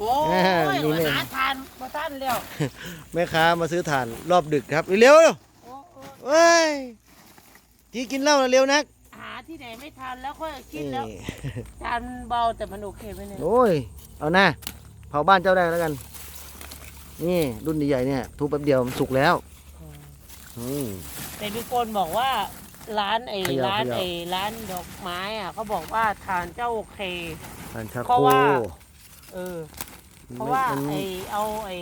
โอ้ยนี่เนี่ยหาทานมาท่านแล้วแม่ค้ามาซื้อถ่านรอบดึกครับเร็วๆเร็วโอ้โอ้เฮ้ยจีกินเหล้านะเร็วนักหาที่ไหนไม่ทานแล้วค่อยคิดแล้วนี่ ทานเบาแต่มันโอเคไหมเนี่ยโอ้ย เอาหน้าเผาบ้านเจ้าได้แล้วกัน นี่ รุ่นใหญ่ๆเนี่ย ทุบแป๊บเดียวมันสุกแล้วอืม แต่มีคนบอกว่าร้านไอ้เขย่าร้านเขย่าไอ้ร้านดอกไม้อะเขาบอกว่าทานเจ้าโอเคถ่านชาเพโคราะว่า เออ เพราะว่ามันไอ้เอาไอ้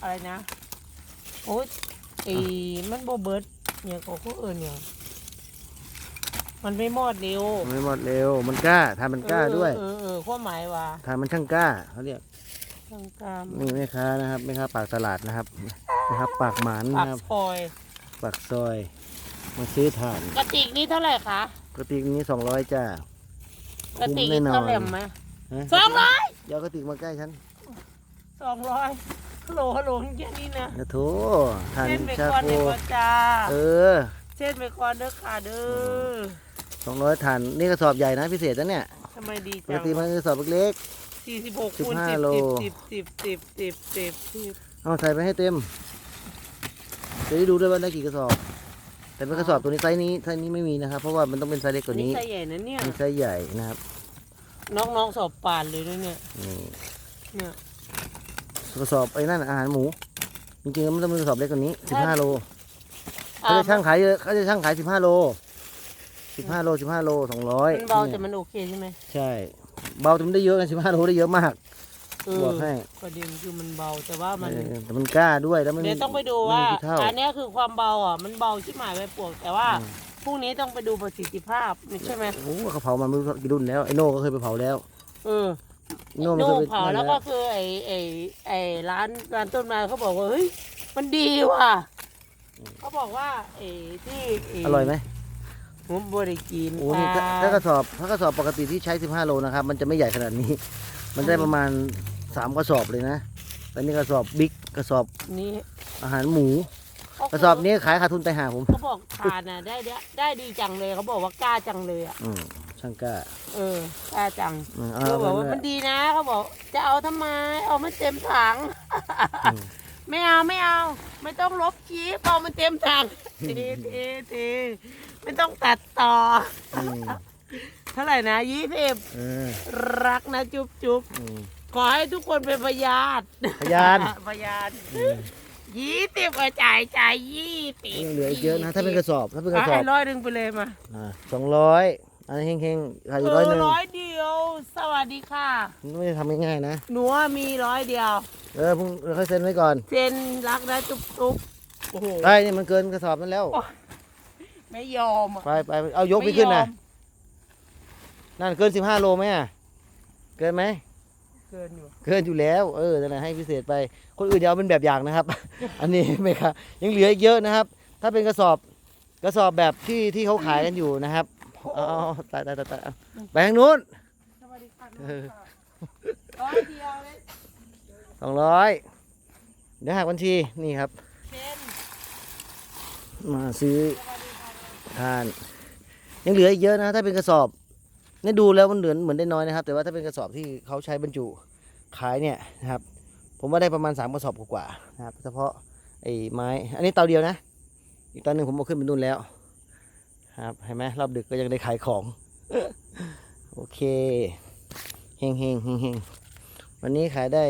อะไรนะโอ้ยไอ้มันโบเบิร์ดเนี่ยก็เขาเอิญเนี่ยมันไม่มอดเร็วมันไม่หมดเร็ว มันกล้าทานมันกล้าด้วยเออเออเออความหมายว่าทานมันช่างกล้าเขาเรียกทางการนี่แม่ค้านะครับแม่ค้าปากตลาดนะครับนะครับ ปากหมานปากนะครับ ซอย ปากซอย มาซื้อถ่าน กระติกนี้เท่าไหร่คะ กระติกนี้สองร้อยจ้า กระติกแน่นอน เท่าไหร่ไหมฮะสองร้อย เดี๋ยวกระติกมาใกล้ฉัน สองร้อยฮัลโหลฮัลโหลแค่นี้นะนะโถถ่านเช่นไปชาก่อนโคเด็กว่าจ้าเออเช่นไปก่อนเด้อค่ะเด้อสองร้อยถ่านนี่กระสอบใหญ่นะพิเศษนะเนี่ยทำไมดีปจักงติมันกระสอบเล็ก สี่สิบหกสิบคูณห้าสิบโล สิบสิบสิบสิบสิบสิบๆเอาใส่ไปให้เต็มจะได้ดูด้วยว่าได้กี่กระสอบ แต่เป็นกระสอบตัวนี้ไซส์นี้ไซส์นี้ไม่มีนะครับ เพราะว่ามันต้องเป็นไซส์เล็กกว่านี้ไซส์ใหญ่นะเนี่ย มีไซส์ใหญ่นะครับน้องๆสอบป่านเลยนะเนี่ยนี่เนี่ย กระสอบไอ้นั่นอาหารหมู จริงๆมันต้องเป็นกระสอบเล็กกว่านี้สิบห้าโลเขาอ่าจะช่างขายเยอะเขาจะช่างขายสิบห้าโลสิบห้าโลสิบห้าโลสองร้อยมันเบาแต่มันโอเคใช่ไหมใช่ เบาแต่มันได้เยอะกันสิบห้าโลได้เยอะมากเออบอกให้ประเด็นคือมันเบาแต่ว่ามันเออแต่มันกล้าด้วยแล้วมันเดี๋ยวต้องไปดูว่ามันมีกี่เท่าอันเนี้ยคือความเบาอะมันเบาชิบหายไปปวกแต่ว่าอืมพรุ่งนี้ต้องไปดูประสิทธิภาพใช่ไหมโอ้โหเขาเผามาไม่รู้กี่รุ่นแล้วไอ้โน่ก็เคยไปเผาแล้ว เออ โน่มันโน่เคยไปเผาแล้วก็คือไอ้ไอ้ไอ้ร้านร้านต้นไม้เขาบอกว่าเฮ้ยมันดีว่ะเขาบอกว่าไอ้ที่ไอร่อยไหมผมบริกินโอ้นี่ถ้าถ้ากระสอบถ้ากระสอบปกติที่ใช้ 15 โลนะครับ มันจะไม่ใหญ่ขนาดนี้ มันได้ประมาณ 3 กระสอบเลยนะแต่นี่กระสอบบิ๊กกระสอบนี่อาหารหมูเขากระสอบนี้ขายขาดทุนไปหาผมเขาบอกทานอะได้ได้ได้ดีจังเลยเขาบอกว่ากล้าจังเลยอะอืม ช่างกล้า เออกล้าจังอืมเขาบอกว่ามันดีนะเขาบอก จะเอาทำไม เอามันเต็มถัง อืม ไม่เอาไม่เอา ไม่ต้องลบคลิปเอามันเต็มถังเทเทเทไม่ต้องตัดต่อ อืมเท่าไหร่นะยี่สิบเออรักนะจุ๊บจุ๊บอืม ขอให้ทุกคนเป็นพยานพยาน พยานอืมยี่สิบกว่าจ่ายจ่ายยี่สิบยังเหลืออีกเยอะนะ ถ้าเป็นกระสอบ ถ้าเป็นกระสอให้บร้อยหนึ่งไปเลยมาอ่าสองร้อย อันนี้เฮงๆขายอยู่เอร้อยอหนึ่งร้อยเดียว สวัสดีค่ะ ไม่ได้ทำง่ายๆนะ หนูว่ามีร้อยเดียว เออเพิ่งค่อยเซ็นไว้ก่อน เซ็นรักนะจุ๊บจุ๊บโอ้โห ได้นี่มันเกินกระสอบนั้นแล้วไม่ยอมอะไปไปเอายกไปขึ้นนะม่ยอมนั่นเกินสิบห้าโลไหมอะ เกินไหม เกินอยู่ เกินอยู่แล้วเออนั่นแหละให้พิเศษไป คนอื่นอย่าเอาเป็นแบบอย่างนะครับ อันนี้ไม่ครับยังเหลืออีกเยอะนะครับ ถ้าเป็นกระสอบกระสอบแบบที่ที่เขาขายกันอยู่นะครับเอาเอาเอาตายตายตายตายเอาไปทางนู้นสวัสดีค่ะเออร้อยเดียวเลยสองร้อยเดี๋ยวหักบัญชีนี่ครับเซ็นมาซื้อสวัสดีค่ะทาน ยังเหลืออีกเยอะนะ ถ้าเป็นกระสอบเนี่ยดูแล้วมันเหมือนเหมือนได้น้อยนะครับ แต่ว่าถ้าเป็นกระสอบที่เขาใช้บรรจุขายเนี่ยนะครับ ผมว่าได้ประมาณสามกระสอบกว่าๆนะครับเฉพาะไอ้ไม้ อันนี้เตาเดียวนะ อีกเตาหนึ่งผมเอาขึ้นไปนู่นแล้ว ครับเห็นไหมรอบดึกก็ยังได้ขายของ โอเคเฮงเฮงเฮงเฮงวันนี้ขายได้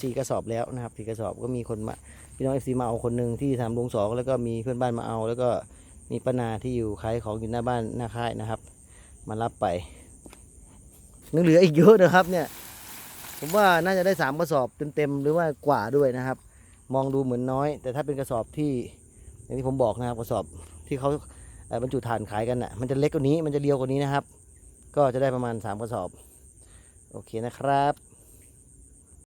สี่กระสอบแล้วนะครับสี่กระสอบก็มีคนมาพี่น้องเอฟซีมาเอาคนหนึ่งที่ทำลุงสองแล้วก็มีเพื่อนบ้านมาเอา แล้วก็มีป้านาที่อยู่ขายของอยู่หน้าบ้านหน้าค่ายนะครับ มารับไปยังเหลืออีกเยอะนะครับเนี่ยผมว่าน่าจะได้สามกระสอบเต็มๆหรือว่ากว่าด้วยนะครับ มองดูเหมือนน้อย แต่ถ้าเป็นกระสอบที่อย่างที่ผมบอกนะครับกระสอบที่เขา บรรจุถ่านขายกันน่ะมันจะเล็กกว่านี้มันจะเรียวกว่านี้นะครับ ก็จะได้ประมาณสามกระสอบ โอเคนะครับ